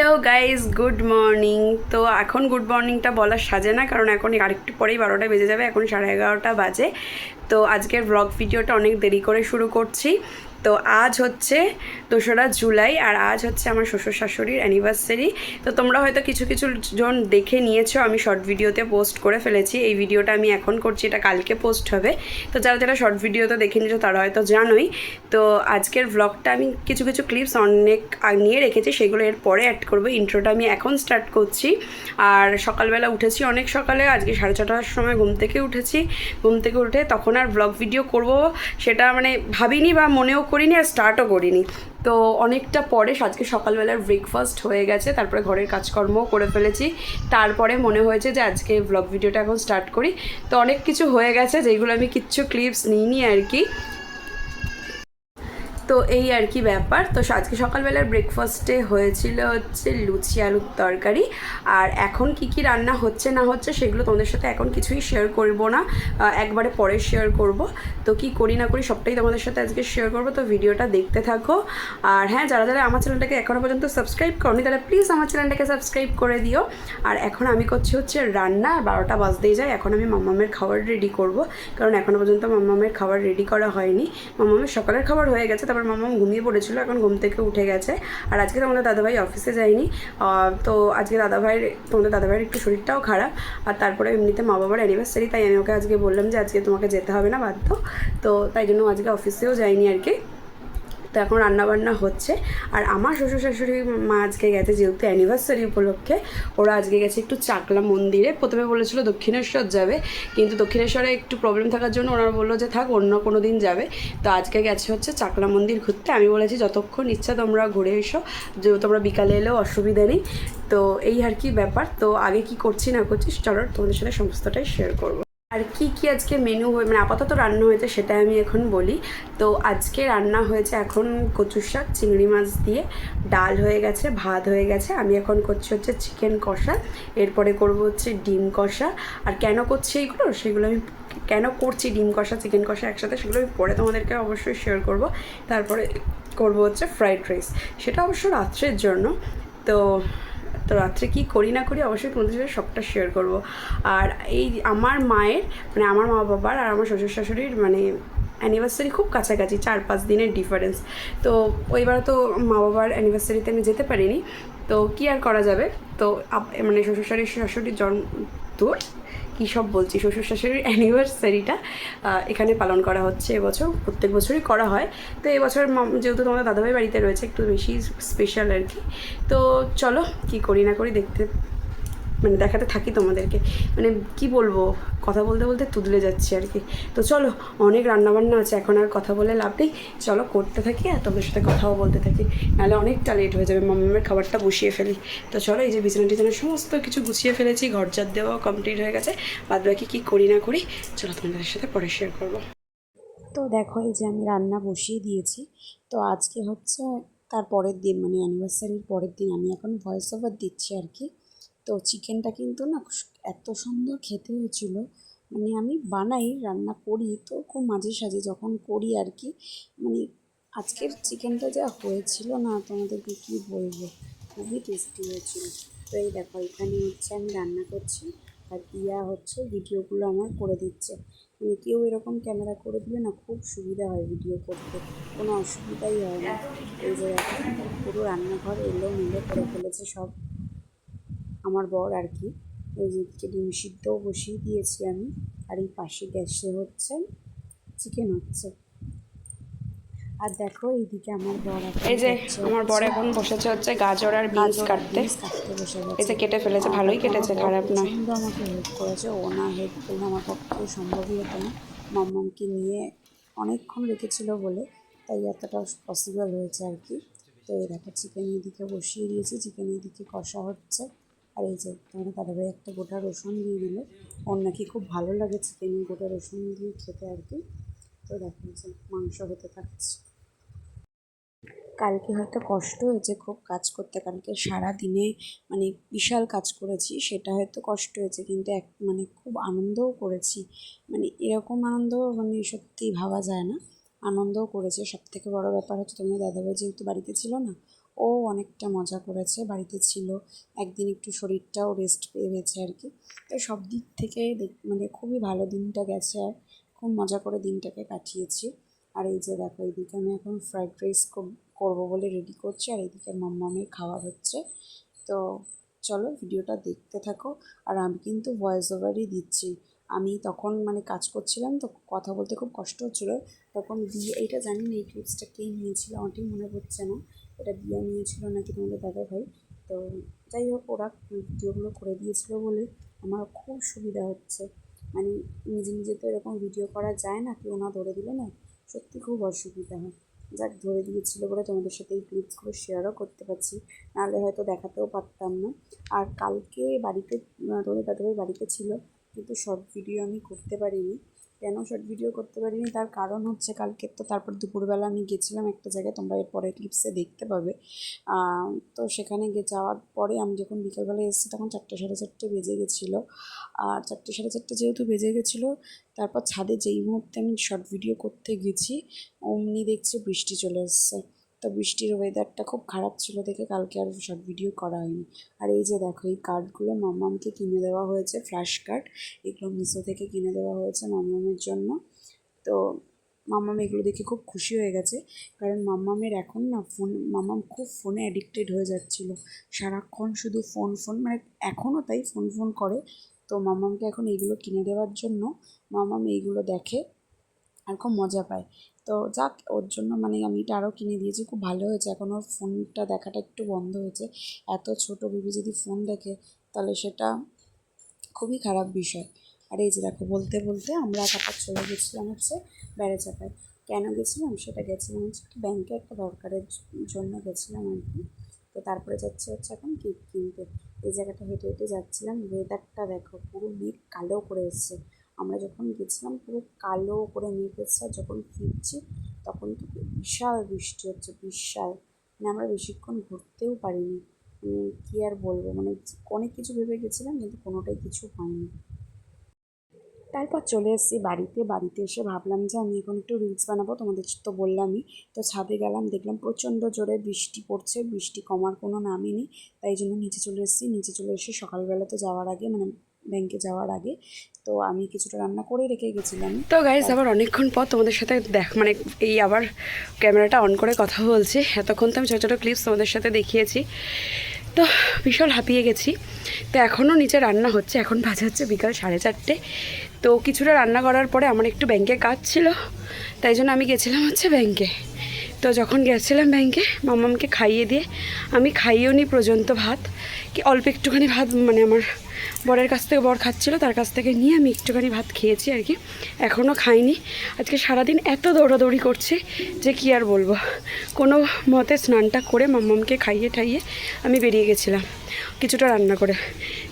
Hello guys good morning তো এখন good মর্নিংটা বলা সাজে না, কারণ এখন আরেকটু পরেই বারোটা বেজে যাবে, এখন সাড়ে এগারোটা বাজে। তো আজকের ব্লগ ভিডিওটা অনেক দেরি করে শুরু করছি। তো আজ হচ্ছে দোসরা জুলাই আর আজ হচ্ছে আমার শ্বশুর শাশুড়ির অ্যানিভার্সারি তো তোমরা হয়তো কিছু কিছু জন দেখে নিয়েছো, আমি শর্ট ভিডিওতে পোস্ট করে ফেলেছি। এই ভিডিওটা আমি এখন করছি, এটা কালকে পোস্ট হবে। তো যারা যারা শর্ট ভিডিওতে দেখে নিয়েছো, তারা হয়তো জানোই। তো আজকের ব্লগটা আমি কিছু কিছু ক্লিপস অনেক নিয়ে রেখেছি, সেগুলো এর পরে অ্যাড করব। ইন্ট্রোটা আমি এখন স্টার্ট করছি। আর সকালবেলা উঠেছি অনেক সকালে, আজকে সাড়ে ছটার সময় ঘুম থেকে উঠেছি। ঘুম থেকে উঠে তখন আর ব্লগ ভিডিও করব। সেটা মানে ভাবিনি বা মনেও করিনি আর স্টার্টও করিনি। তো অনেকটা পরে আজকে সকালবেলার ব্রেকফাস্ট হয়ে গেছে, তারপরে ঘরের কাজকর্মও করে ফেলেছি। তারপরে মনে হয়েছে যে আজকে ব্লগ ভিডিওটা এখন স্টার্ট করি। তো অনেক কিছু হয়ে গেছে যেগুলো আমি কিচ্ছু ক্লিপস নিইনি আর কি। তো এই আর কি ব্যাপার। তো আজকে সকালবেলার ব্রেকফাস্টে হয়েছিল হচ্ছে লুচি আলুর তরকারি। আর এখন কি কি রান্না হচ্ছে না হচ্ছে সেগুলো তোমাদের সাথে এখন কিছুই শেয়ার করব না। একবারে পরে শেয়ার করব। তো কি করি না করি সবটাই তোমাদের সাথে আজকে শেয়ার করব। তো ভিডিওটা দেখতে থাকো। আর হ্যাঁ যারা যারা আমার চ্যানেলটাকে এখনও পর্যন্ত সাবস্ক্রাইব করনি, তারা প্লিজ আমার চ্যানেলটাকে সাবস্ক্রাইব করে দিও। আর এখন আমি করছি হচ্ছে রান্না। আর বারোটা বাজতেই যায়। এখন আমি মাম্মামের খাবার রেডি করব। কারণ এখনও পর্যন্ত মাম্মামের খাবার রেডি করা হয়নি। মাম্মামের সকালের খাবার হয়ে গেছে, তারপর মাম্মাম ঘুমিয়ে পড়েছিল, এখন ঘুম থেকে উঠে গেছে। আর আজকে তোমাদের দাদাভাই অফিসে যায়নি। তো আজকে দাদাভাইয়ের, তোমাদের দাদাভাইয়ের একটু শরীরটাও খারাপ। আর তারপরে এমনিতে মা বাবার অ্যানিভার্সারি তাই আমি ওকে আজকে বললাম যে আজকে তোমাকে যেতে হবে না বাধ্য। তো তাই জন্য আজকে অফিসেও যায়নি আর কি। তো এখন রান্নাবান্না হচ্ছে। আর আমার শ্বশুর শাশুড়ি মা আজকে গেছে যেহেতু অ্যানিভার্সারি উপলক্ষে, ওরা আজকে গেছে একটু চাকলা মন্দিরে। প্রথমে বলেছিল দক্ষিণেশ্বর যাবে, কিন্তু দক্ষিণেশ্বরে একটু প্রবলেম থাকার জন্য ওনারা বলল যে থাক, অন্য কোনো দিন যাবে। তো আজকে গেছে হচ্ছে চাকলা মন্দির ঘুরতে। আমি বলেছি, যতক্ষণ ইচ্ছা তোমরা ঘুরে এসো, যে তোমরা বিকালে এলেও অসুবিধা নেই। তো এই আর কি ব্যাপার। তো আগে কি করছি না করছি, চলো তোমাদের সাথে সমস্তটাই শেয়ার করব। আর কি কি আজকে মেনু মানে আপাতত রান্না হয়েছে সেটা আমি এখন বলি। তো আজকে রান্না হয়েছে এখন কচুর শাক, চিংড়ি মাছ দিয়ে। ডাল হয়ে গেছে, ভাত হয়ে গেছে। আমি এখন করছি হচ্ছে চিকেন কষা। এরপরে করব হচ্ছে ডিম কষা। আর কেন করছি এইগুলো? সেগুলো আমি কেন করছি ডিম কষা চিকেন কষা একসাথে সেগুলো আমি পরে তোমাদেরকে অবশ্যই শেয়ার করব। তারপরে করব হচ্ছে ফ্রাইড রাইস সেটা অবশ্য রাত্রের জন্য। তো তো রাত্রে কি করি না করি অবশ্যই তোমাদের সাথে সবটা শেয়ার করব। আর এই আমার মায়ের মানে আমার মা বাবার আর আমার শ্বশুর শাশুড়ির মানে অ্যানিভার্সারি খুব কাছাকাছি, চার পাঁচ দিনের ডিফারেন্স তো ওইবার তো মা বাবার অ্যানিভার্সারিতে আমি যেতে পারিনি। তো কি আর করা যাবে? তো মানে শ্বশুর শাড়ির শাশুড়ির জন্ম, তোর? কী সব বলছি? শ্বশুর শাশুড়ির অ্যানিভার্সারিটা এখানে পালন করা হচ্ছে এবছর, প্রত্যেক বছরই করা হয়। তো এবছর যেহেতু তোমাদের দাদাভাই বাড়িতে রয়েছে, একটু বেশি স্পেশাল আর কি। তো চলো, কী করি না করি দেখতে মানে দেখাতে থাকি তোমাদেরকে। মানে কি বলব, কথা বলতে বলতে তুদলে যাচ্ছি আর কি। তো চলো, অনেক রান্নাবান্না আছে, এখন আর কথা বলে লাভ নেই। চলো করতে থাকি আর তোমাদের সাথে কথাও বলতে থাকি। নাহলে অনেকটা লেট হয়ে যাবে মামামের খাবারটা বসিয়ে ফেলি। তো চলো, এই যে বিছানা টিছানা সমস্ত কিছু গুছিয়ে ফেলেছি ঘর ঝাড় দেওয়াও কমপ্লিট হয়ে গেছে। বাদ বাকি কী করি না করি, চলো তোমাদের সাথে পরে শেয়ার করব। তো দেখো, এই যে আমি রান্না বসিয়ে দিয়েছি। তো আজকে হচ্ছে তার পরের দিন মানে অ্যানিভার্সারির পরের দিন আমি এখন ভয়েস ওভার দিচ্ছি আর কি। তো চিকেনটা কিন্তু না এত সুন্দর খেতে হয়েছিল। মানে আমি বানাই, রান্না করি, তো খুব মাঝে সাঝে যখন করি আর কি মানে আজকের চিকেনটা যা হয়েছিল না, তোমাদেরকে কী বলব? খুবই টেস্টি হয়েছিল। তো এই দেখো, এখানে হচ্ছে আমি রান্না করছি, আর দিয়া হচ্ছে ভিডিওগুলো আমার করে দিচ্ছে। মানে কেউ এরকম ক্যামেরা করে দিলে না খুব সুবিধা হয় ভিডিও করতে, কোনো অসুবিধাই হয় না। এই যে পুরো রান্নাঘর এলো মিলে করে ফেলেছে সব। আমার বর আর কি। এই যে ডিম সিদ্ধও বসিয়ে দিয়েছি আমি। আর এই পাশে গ্যাসে হচ্ছে চিকেন হচ্ছে। আর দেখো এইদিকে আমার বর এই যে আমার বর এখন বসেছে হচ্ছে গাজর আর বিনস কাটতে। কাটতে বসে গেছে। এই যে কেটে ফেলেছে ভালোই কেটেছে খারাপ নয় প্রচণ্ড আমাকে হেল্প করেছে। ও না হেল্প করলে আমার পক্ষে সম্ভবই হতো না। মাম্মামকে নিয়ে অনেকক্ষণ রেখেছিল বলে তাই এতটা পসিবল হয়েছে আর কি। তো এই দেখো চিকেন এদিকে বসিয়ে দিয়েছি। চিকেন এদিকে কষা হচ্ছে। আর এই যে তোমার দাদাভাই একটা গোটা রসুন দিয়ে দিল। ওর নাকি খুব ভালো লাগে চিকেন গোটা রসুন দিয়ে খেতে আর কি। তো দেখো যে মাংস হতে থাকছে। কালকে হয়তো কষ্ট হয়েছে খুব কাজ করতে। কালকে সারা দিনে মানে বিশাল কাজ করেছি, সেটা হয়তো কষ্ট হয়েছে, কিন্তু এক মানে খুব আনন্দও করেছি। মানে এরকম আনন্দ মানে সত্যি ভাবা যায় না। আনন্দও করেছে। সব থেকে বড় ব্যাপার হচ্ছে তোমার দাদাভাই যেহেতু বাড়িতে ছিল না ও অনেকটা মজা করেছে, বাড়িতে ছিল। একদিন একটু শরীরটাও রেস্ট পেয়েছে আর কি। তো সব দিক থেকে মানে খুবই ভালো দিনটা গেছে আর। খুব মজা করে দিনটাকে কাটিয়েছি। আর এই যে দেখো এইদিকে আমি এখন ফ্রাইড রাইস করব বলে রেডি করছি আর এইদিকে মাম্মামের খাওয়ার হচ্ছে। তো চলো ভিডিওটা দেখতে থাকো। আর আমি কিন্তু ভয়েস ওভারই দিচ্ছি। আমি তখন মানে কাজ করছিলাম তো কথা বলতে খুব কষ্ট হচ্ছিল। তখন দিয়ে, এইটা জানি না এই ক্লিপসটা কে নিয়েছিল, আমার ঠিক মনে পড়ছে না। এটা দিয়া নিয়েছিল নাকি তোমাদের দাদা ভাই। তো যাই হোক, ওরা ভিডিওগুলো করে দিয়েছিল বলে আমার খুব সুবিধা হচ্ছে। মানে নিজে নিজে তো এরকম ভিডিও করা যায় না, কেউ না ধরে দিলে না সত্যি খুব অসুবিধা হয়। যাক, ধরে দিয়েছিল বলে তোমাদের সাথে এই ক্লিপসগুলো শেয়ারও করতে পারছি। নাহলে হয়তো দেখাতেও পারতাম না। আর কালকে বাড়িতে তোমাদের দাদাভাই বাড়িতে ছিল, কিন্তু শর্ট ভিডিও আমি করতে পারিনি। কেন শর্ট ভিডিও করতে পারিনি? তার কারণ হচ্ছে কালকে তো তারপর দুপুরবেলা আমি গেছিলাম একটা জায়গায়, তোমরা এর পরে ক্লিপসে দেখতে পাবে। তো সেখানে যাওয়ার পরে আমি যখন বিকালবেলা এসেছি তখন চারটে সাড়ে চারটে বেজে গেছিল। আর চারটে সাড়ে চারটে যেহেতু বেজে গেছিল, তারপর ছাদে যেই মুহূর্তে আমি শর্ট ভিডিও করতে গেছি, অমনি দেখছি বৃষ্টি চলে এসছে। তো বৃষ্টির ওয়েদারটা খুব খারাপ ছিল দেখে কালকে আর শর্ট ভিডিও করা হয়নি। আর এই যে দেখো, এই কার্ডগুলো মাম্মামকে কিনে দেওয়া হয়েছে ফ্ল্যাশ কার্ড এগুলো মিশো থেকে কিনে দেওয়া হয়েছে মাম্মামের জন্য। তো মাম্মাম এগুলো দেখে খুব খুশি হয়ে গেছে, কারণ মাম্মামের এখন না ফোন মাম্মাম খুব ফোনে অ্যাডিক্টেড হয়ে যাচ্ছিল। সারাক্ষণ শুধু ফোন ফোন মানে এখনও তাই ফোন ফোন করে। তো মাম্মামকে এখন এইগুলো কিনে দেওয়ার জন্য মাম্মাম এইগুলো দেখে আর খুব মজা পায়। তো যাক, ওর জন্য মানে আমি এটা আরও কিনে দিয়েছি। খুব ভালো হয়েছে। এখন ওর ফোনটা দেখাটা একটু বন্ধ হয়েছে। এত ছোট বেবি যদি ফোন দেখে, তাহলে সেটা খুবই খারাপ বিষয়। আর এই যে দেখো, বলতে বলতে আমরা তারপর চলে গেছিলাম হচ্ছে বেড়ে চাপায় কেন গেছিলাম? সেটা গেছিলাম হচ্ছে একটা ব্যাংকে একটা দরকারের জন্য গেছিলাম আর কি। তো তারপরে যাচ্ছে হচ্ছে এখন কেক কিনতে। এই জায়গাটা হেঁটে হেঁটে যাচ্ছিলাম। ওয়েদারটা দেখো, পুরো মেঘ কালো করে এসছে। আমরা যখন গেছিলাম, পুরো কালো করে মেঘ যখন ফিরছি, তখন তো বিশাল বৃষ্টি হচ্ছে, বিশাল। মানে আমরা বেশিক্ষণ ঘুরতেও পারিনি। মানে কী আর বলব মানে অনেক কিছু ভেবে গেছিলাম, কিন্তু কোনোটাই কিছু হয়নি। তারপর চলে এসেছি বাড়িতে। বাড়িতে এসে ভাবলাম যে আমি এখন একটু রিলস বানাবো, তোমাদের তো বললামই। তো ছাদে গেলাম, দেখলাম প্রচণ্ড জোরে বৃষ্টি পড়ছে, বৃষ্টি কমার কোনো নামই নেই। তাই জন্য নিচে চলে এসেছি। নিচে চলে এসে সকালবেলা তো যাওয়ার আগে মানে ব্যাংকে যাওয়ার আগে। তো আমি কিছুটা রান্না করে রেখে গেছিলাম। তো গাইজ আবার অনেকক্ষণ পর তোমাদের সাথে দেখ মানে এই আবার ক্যামেরাটা অন করে কথা বলছি। এতক্ষণ তো আমি ছোটো ছোটো ক্লিপস তোমাদের সাথে দেখিয়েছি। তো ভীষণ হাঁপিয়ে গেছি। তো এখনও নিচে রান্না হচ্ছে। এখন বাজে হচ্ছে বিকাল সাড়ে চারটে। তো কিছুটা রান্না করার পরে আমার একটু ব্যাংকে কাজ ছিল। তাই জন্য আমি গেছিলাম হচ্ছে ব্যাংকে। তো যখন গেছিলাম ব্যাংকে, মামামকে খাইয়ে দিয়ে, আমি খাইয়েও নি পর্যন্ত ভাত। কি অল্প একটুখানি ভাত মানে আমার বরের কাছ থেকে বর খাচ্ছিল, তার কাছ থেকে নিয়ে আমি একটুখানি ভাত খেয়েছি আর কি। এখনও খাইনি। আজকে সারাদিন এত দৌড়াদৌড়ি করছি যে কি আর বলব। কোনো মতে স্নানটা করে মাম্মামকে খাইয়ে ঠাইয়ে আমি বেরিয়ে গেছিলাম কিছুটা রান্না করে।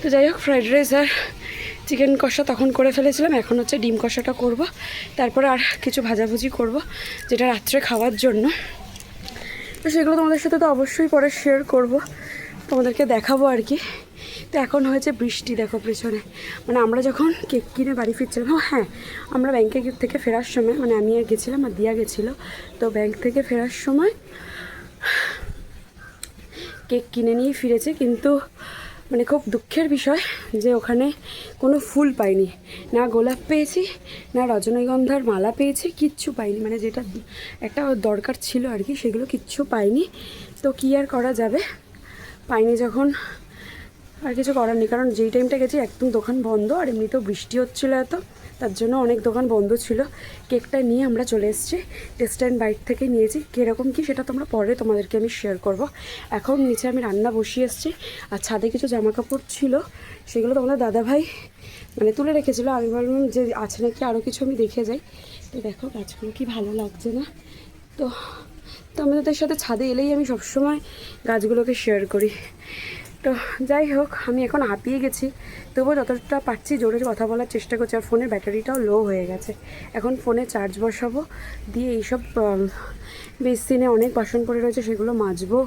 তো যাই হোক, ফ্রাইড রাইস আর চিকেন কষা তখন করে ফেলেছিলাম, এখন হচ্ছে ডিম কষাটা করব। তারপরে আর কিছু ভাজাভুজি করব, যেটা রাত্রে খাওয়ার জন্য। তো সেগুলো তোমাদের সাথে তো অবশ্যই পরে শেয়ার করব। তোমাদেরকে দেখাবো আর কি। তো এখন হয়েছে বৃষ্টি, দেখো পেছনে। মানে আমরা যখন কেক কিনে বাড়ি ফিরছিলাম হ্যাঁ আমরা ব্যাংকে থেকে ফেরার সময় মানে আমি আর গেছিলাম আর দিয়া গেছিল, তো ব্যাংক থেকে ফেরার সময় কেক কিনে নিয়ে ফিরেছে, কিন্তু মানে খুব দুঃখের বিষয় যে ওখানে কোনো ফুল পাইনি। না গোলাপ পেয়েছি, না রজনীগন্ধার মালা পেয়েছি, কিচ্ছু পাইনি। মানে যেটা একটা দরকার ছিল আর কি, সেগুলো কিচ্ছু পাইনি। তো কী আর করা যাবে? পাইনি যখন আর কিছু করার নেই, কারণ যেই টাইমটা গেছি একদম দোকান বন্ধ আর এমনিতেও বৃষ্টি হচ্ছিল এত, তার জন্য অনেক দোকান বন্ধ ছিল। কেকটা নিয়ে আমরা চলে এসেছি টেস্ট অ্যান্ড বাইট থেকে নিয়েছি। কীরকম কী সেটা তোমরা পরে তোমাদেরকে আমি শেয়ার করব। এখন নিচে আমি রান্না বসিয়ে এসেছি, আর ছাদে কিছু জামা কাপড় ছিল, সেগুলো তোমাদের দাদাভাই মানে তুলে রেখেছিলো। আমি বললাম যে আছে নাকি আরও কিছু আমি দেখে যাই। তো দেখো গাছগুলো কি ভালো লাগছে না? তো তো আমাদের সাথে ছাদে এলেই আমি সবসময় গাছগুলোকে শেয়ার করি। তো যাই হোক, আমি এখন হাঁপিয়ে গেছি। তবুও যতটা পারছি জোরে কথা বলার চেষ্টা করছি, আর ফোনের ব্যাটারিটাও লো হয়ে গেছে। এখন ফোনে চার্জ বসাবো, দিয়ে এইসব বেসিনে অনেক বাসন পড়ে রয়েছে, সেগুলো মাজবো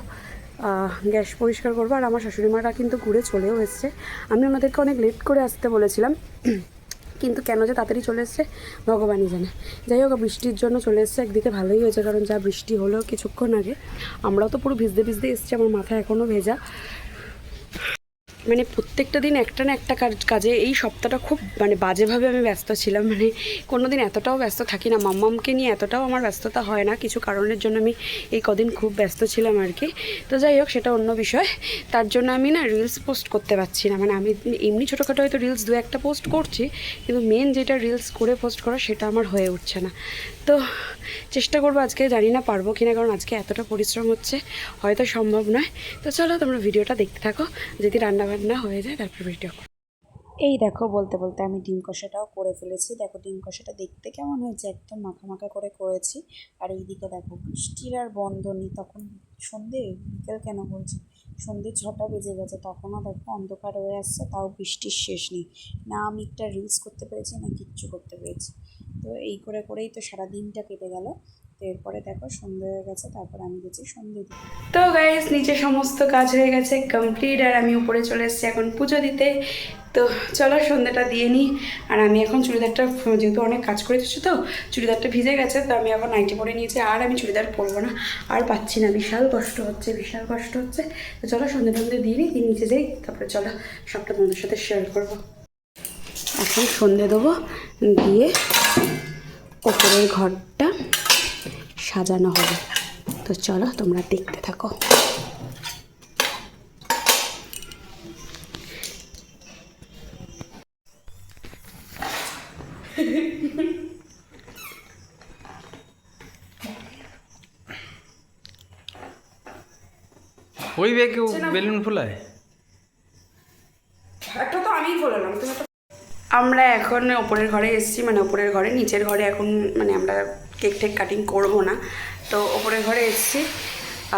গ্যাস পরিষ্কার করব, আর আমার শাশুড়ি মারা কিন্তু ঘুরে চলেও এসছে। আমি ওনাদেরকে অনেক লেট করে আসতে বলেছিলাম, কিন্তু কেন যে তাড়াতাড়ি চলে এসছে, ভগবানই জানে। যাই হোক, বৃষ্টির জন্য চলে এসছে, একদিকে ভালোই হয়েছে, কারণ যা বৃষ্টি হলো কিছুক্ষণ আগে, আমরাও তো পুরো ভিজতে ভিজতে এসছি, আমার মাথা এখনও ভেজা। মানে প্রত্যেকটা দিন একটা না একটা কাজ কাজে এই সপ্তাহটা খুব মানে বাজেভাবে আমি ব্যস্ত ছিলাম। মানে কোনো দিন এতটাও ব্যস্ত থাকি না। মাম্মামকে নিয়ে এতটাও আমার ব্যস্ততা হয় না। কিছু কারণের জন্য আমি এই কদিন খুব ব্যস্ত ছিলাম আর কি। তো যাই হোক, সেটা অন্য বিষয়। তার জন্য আমি না রিলস পোস্ট করতে পারছি না। মানে আমি এমনি ছোটোখাটো হয়তো রিলস দু একটা পোস্ট করছি, কিন্তু মেন যেটা রিলস করে পোস্ট করা, সেটা আমার হয়ে উঠছে না। তো চেষ্টা করব আজকে, জানি না পারব কিনা, কারণ আজকে এতটা পরিশ্রম হচ্ছে, হয়তো সম্ভব নয়। তো চলো তোমরা ভিডিওটা দেখতে থাকো, যদি রান্নাবান্না হয়ে যায়, তারপর ভিডিও এই দেখো, বলতে বলতে আমি ডিম কষাটাও করে ফেলেছি। দেখো, ডিম কষাটা দেখতে কেমন হয়েছে, একদম মাখা করে করেছি। আর এইদিকে দেখো, বৃষ্টির আর বন্ধ নেই, তখন সন্ধে, বিকেল কেন বলছি? সন্ধে ছটা বেজে গেছে, তখনও দেখো অন্ধকার হয়ে আসছে, তাও বৃষ্টির শেষ নেই। না আমি একটা রিলস করতে পেরেছি, না কিচ্ছু করতে পেরেছি। তো এই করে করেই তো সারা দিনটা কেটে গেল। এরপরে দেখো, সন্ধে হয়ে গেছে, তারপর আমি গেছি সন্ধে দিতে তো গাইস নিচে সমস্ত কাজ হয়ে গেছে কমপ্লিট আর আমি উপরে চলে এসেছি এখন পুজো দিতে। তো চলো সন্ধ্যাটা দিয়ে নিই। আর আমি এখন চুড়িদারটা, যেহেতু অনেক কাজ করে দিচ্ছি তো, চুড়িদারটা ভিজে গেছে, তো আমি এখন নাইটি পরে নিয়েছি। আর আমি চুড়িদার পরবো না। আর পাচ্ছি না, বিশাল কষ্ট হচ্ছে, বিশাল কষ্ট হচ্ছে। তো চলো সন্ধ্যে টন্ধে দিয়ে নিই নিচে যাই, তারপরে চলো সবটা তোমাদের সাথে শেয়ার করব। এখন সন্ধে দেবো, দিয়ে ওপরের ঘরটা সাজানো হবে। তো চলো তোমরা দেখতে থাকো। ওই বে কেউ বেলুন ফোলায়? একটা তো আমিই বললাম তুমি আমরা এখন ওপরের ঘরে এসেছি মানে ওপরের ঘরে নিচের ঘরে এখন মানে আমরা কেক টেক কাটিং করব না। তো ওপরে ঘরে এসছি।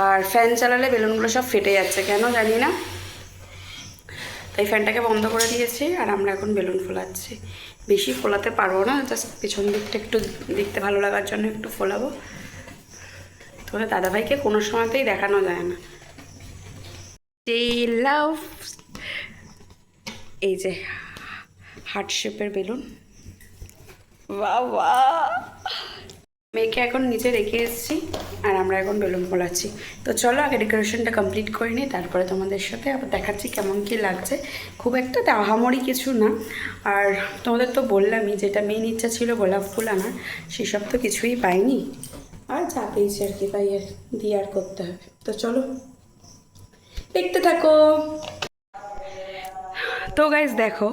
আর ফ্যান চালালে বেলুনগুলো সব ফেটে যাচ্ছে, কেন জানি না। তাই ফ্যানটাকে বন্ধ করে দিয়েছি আর আমরা এখন বেলুন ফোলাচ্ছি। বেশি ফোলাতে পারব না, জাস্ট পেছন দিকটা একটু দেখতে ভালো লাগার জন্য একটু ফোলাবো। তোমাদের দাদাভাইকে কোনো সময়তেই দেখানো যায় না। লাভ এই যে, হার্ট শেপের বেলুন। বাবা! মেয়েকে এখন নিচে রেখে এসেছি আর আমরা এখন বেলুন ফোলাচ্ছি। তো চলো আগে ডেকোরেশনটা কমপ্লিট করে নিই, তারপরে তোমাদের সাথে আবার দেখাচ্ছি কেমন কি লাগছে। খুব একটা আহামরি কিছু না। আর তোমাদের তো বললামই যেটা মেন ইচ্ছা ছিল গোলাপ ফুল আনার সেসব তো কিছুই পাইনি। আর যা পেয়েছি আর কি, তাই আর দিয়ে আর করতে হবে। তো চলো, দেখতে থাকো। তো গাইজ দেখো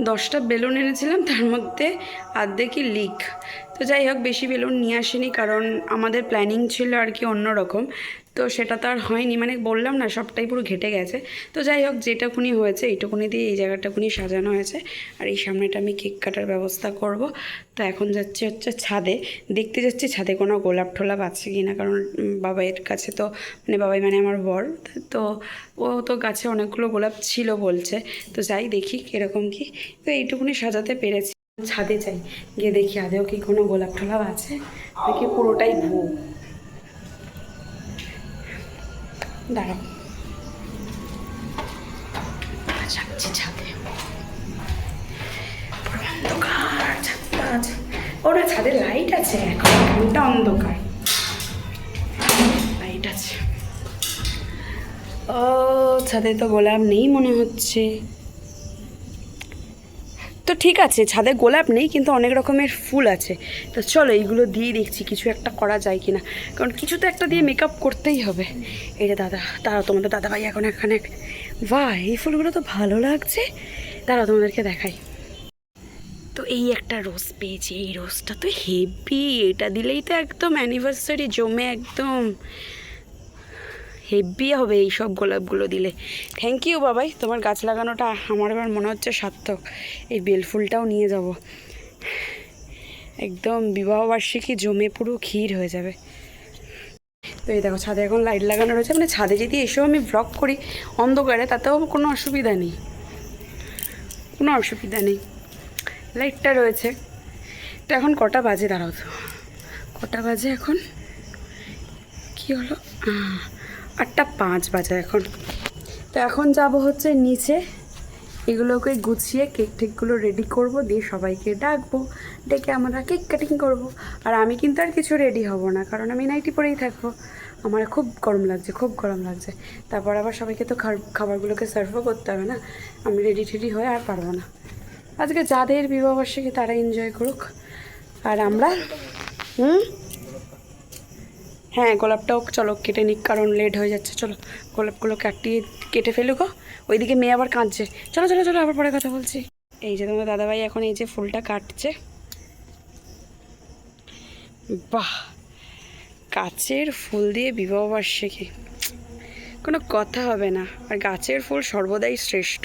দশটা বেলুন এনেছিলাম, তার মধ্যে আর্ধেকই লিক। তো যাই হোক, বেশি বেলুন নিয়ে আসেনি, কারণ আমাদের প্ল্যানিং ছিল আর কি অন্যরকম। তো সেটা তো আর হয়নি। মানে বললাম না, সবটাই পুরো ঘেটে গেছে। তো যাই হোক, যেটাকুনি হয়েছে, এইটুকুনি দিয়ে এই জায়গাটাকুনি সাজানো হয়েছে। আর এই সামনেটা আমি কেক কাটার ব্যবস্থা করব। তো এখন যাচ্ছি হচ্ছে ছাদে। দেখতে যাচ্ছি ছাদে কোনো গোলাপ ঠোলাপ আছে কি না? কারণ বাবাইয়ের কাছে তো মানে বাবাই মানে আমার বর। তো ও তো গাছে অনেকগুলো গোলাপ ছিল বলছে। তো যাই দেখি কীরকম কি। তো এইটুকুনি সাজাতে পেরেছি। ছাদে যাই, গিয়ে দেখি আদেও কি কোনো গোলাপ টোলাপ আছে? দেখি পুরোটাই ভু দাঁড়াও। যাচ্ছি ছাদে। অন্ধকার ছাদটা আছে ওরা ছাদে লাইট আছে এখন এখনটা অন্ধকার। লাইট আছে। ও, ছাদে তো গোলাপ নেই মনে হচ্ছে। ঠিক আছে, ছাদে গোলাপ নেই, কিন্তু অনেক রকমের ফুল আছে। তো চলো এইগুলো দিয়ে দেখছি, কিছু একটা করা যায় কিনা। কারণ কিছু তো একটা দিয়ে মেকআপ করতেই হবে। এটা দাদা তারা তোমাদের দাদা ভাই এখন এখানে। বাহ, এই ফুলগুলো তো ভালো লাগছে। তারা তোমাদেরকে দেখাই। তো এই একটা রোজ পেয়েছি, এই রোজটা তো হেভি এটা দিলেই তো একদম অ্যানিভার্সারি জমে একদম। হেভি হবে এই সব গোলাপগুলো দিলে। থ্যাংক ইউ বাবাই, তোমার গাছ লাগানোটা আমার এবার মনে হচ্ছে সার্থক। এই বেলফুলটাও নিয়ে যাব। একদম বিবাহবার্ষিকী জমে পুরো ক্ষীর হয়ে যাবে। তো এই দেখো, ছাদে এখন লাইট লাগানো রয়েছে। মানে ছাদে যদি এসেও আমি ব্লগ করি অন্ধকারে, তাতেও কোনো অসুবিধা নেই। কোনো অসুবিধা নেই। লাইটটা রয়েছে। তো এখন কটা বাজে? দাঁড়াও তো। কটা বাজে এখন? কি হলো? আটটা পাঁচ বাজে এখন। তো এখন যাব হচ্ছে নিচে। এগুলোকে গুছিয়ে কেক টেকগুলো রেডি করব, দিয়ে সবাইকে ডাকবো। ডেকে আমরা কেক কাটিং করব। আর আমি কিন্তু আর কিছু রেডি হব না, কারণ আমি নাইটি পরেই থাকব। আমার খুব গরম লাগছে, খুব গরম লাগছে। তারপর আবার সবাইকে তো খাবারগুলোকে সার্ভও করতে হবে না। আমি রেডি টেডি হয়ে আর পারব না। আজকে যাদের বিবাহবার্ষিকী তারা এনজয় করুক। আর আমরা হুম? হ্যাঁ গোলাপটাও চলো কেটে নিক, কারণ লেট হয়ে যাচ্ছে। চলো গোলাপগুলো কাটিয়ে কেটে ফেলুক ওইদিকে মেয়ে আবার কাঁদছে। চলো চলো চলো, আবার পরে কথা বলছি। এই যে তোমার দাদাভাই এখন এই যে ফুলটা কাটছে। বাহ! গাছের ফুল দিয়ে বিবাহবার্ষিকী কোনো কথা হবে না। আর গাছের ফুল সর্বদাই শ্রেষ্ঠ।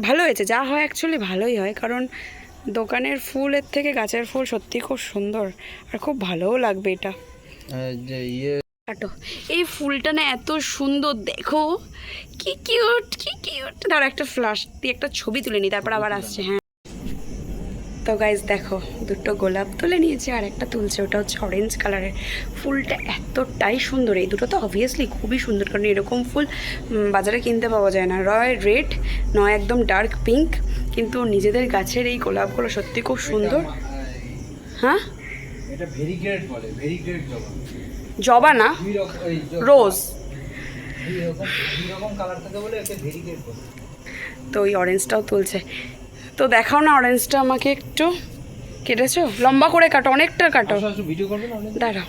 ভালো হয়েছে, যা হয় অ্যাকচুয়ালি ভালোই হয়, কারণ দোকানের ফুলের থেকে গাছের ফুল সত্যি খুব সুন্দর। আর খুব ভালোও লাগবে এটা। যে ইয়ে কাটো। এই ফুলটা না এত সুন্দর দেখো। কি কিউট কি কিউট তার একটা ফ্লাশ দিয়ে একটা ছবি তুলে নি তারপর আবার আসছে হ্যাঁ। তো গাইজ দেখো দুটো গোলাপ তুলে নিয়েছে আর একটা তুলছে ওটা হচ্ছে অরেঞ্জ কালারের ফুলটা এতটাই সুন্দর এই দুটো তো অবভিয়াসলি খুবই সুন্দর কারণ এরকম ফুল বাজারে কিনতে পাওয়া যায় না। রয় রেড নয় একদম ডার্ক পিঙ্ক কিন্তু নিজেদের গাছের এই গোলাপগুলো সত্যি খুব সুন্দর। হ্যাঁ? এটা বলে জবা। জবা না? রোজ। রকম কালার থাকে বলে একে ভেরিগেট বলে। তো ওই অরেঞ্জটাও তুলছে। তো দেখাও না অরেঞ্জটা আমাকে একটু। কেটেছো? লম্বা করে কাটো অনেকটা কাটো। দাঁড়াও।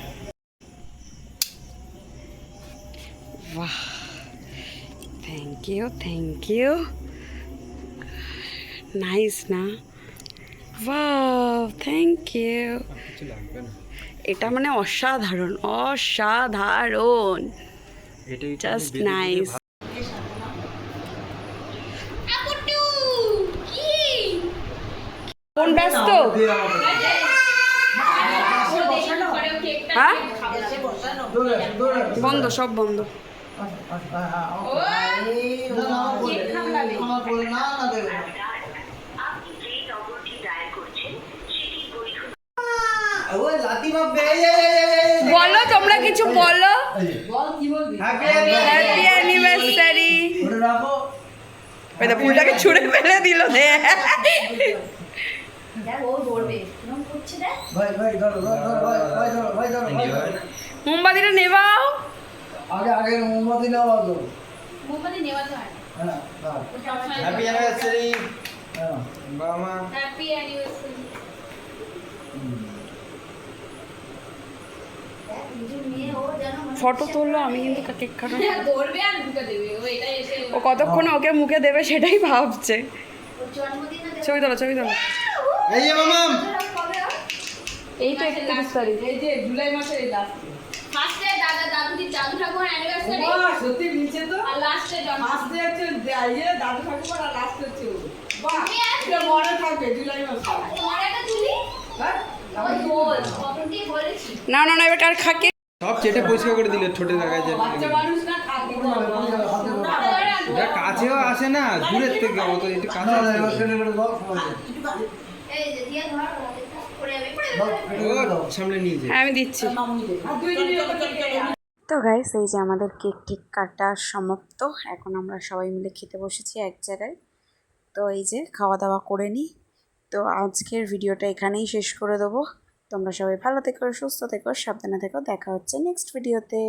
বাহ। Thank you thank you nice না? বাহ থ্যাংক ইউ না এটা মানে অসাধারণ অসাধারণ। জাস্ট নাইস কোন ব্যস্ত? হ্যাঁ? বন্ধ সব বন্ধ। বলো তোমরা কিছু বলো। হ্যাপি অ্যানিভার্সারি ফুলটাকে ছুঁড়ে ফেলে দিল দে। মোমবাতিটা নেবাও। আগে আগে মোমবাতি নেওয়া তো। মোমবাতি নেওয়াতে হয় হ্যাঁ দাও। হ্যাপি অ্যানিভার্সারি হ্যাঁ। বাবা মা। হ্যাপি অ্যানিভার্সারি ফটো তুললো আমি কিন্তু কেক কাটো আর দেবে। ও এটা এসে ও কতক্ষণ ওকে মুখে দেবে সেটাই ভাবছে। ছবি তোলো ছবি তোলো। এই যে মামাম। কবে এই তো একত্রিশ তারিখ। এই যে জুলাই মাসের এই ফার্স্টে দাদা দাদুদি দাদু ঠাকুর অ্যানিভার্সারি সত্যি নিচে তো? আর লাস্টে জন্ম। ফার্স্টে হচ্ছে দা- ইয়ে দাদু ঠাকুর আর লাস্ট হচ্ছে বাহ এটা মনে থাকবে জুলাই মাসে। তোমার একটা তুলি? হ্যাঁ? না না না এবার কার খাকে সব চেটে পরিষ্কার করে দিলে ছোটে জায়গায় যে কাছেও আসে না দূরের থেকে অত একটু কাছে সামনে নিয়ে হ্যাঁ আমি দিচ্ছি। তো গাইস এই যে আমাদের কেক টেক কাটা সমাপ্ত। এখন আমরা সবাই মিলে খেতে বসেছি এক জায়গায়। তো এই যে খাওয়া দাওয়া করে নিই তো আজকের ভিডিওটা এখানেই শেষ করে দেবো। তোমরা সবাই ভালো থেকো সুস্থ থেকো সাবধানে থেকো। দেখা হচ্ছে নেক্সট ভিডিওতে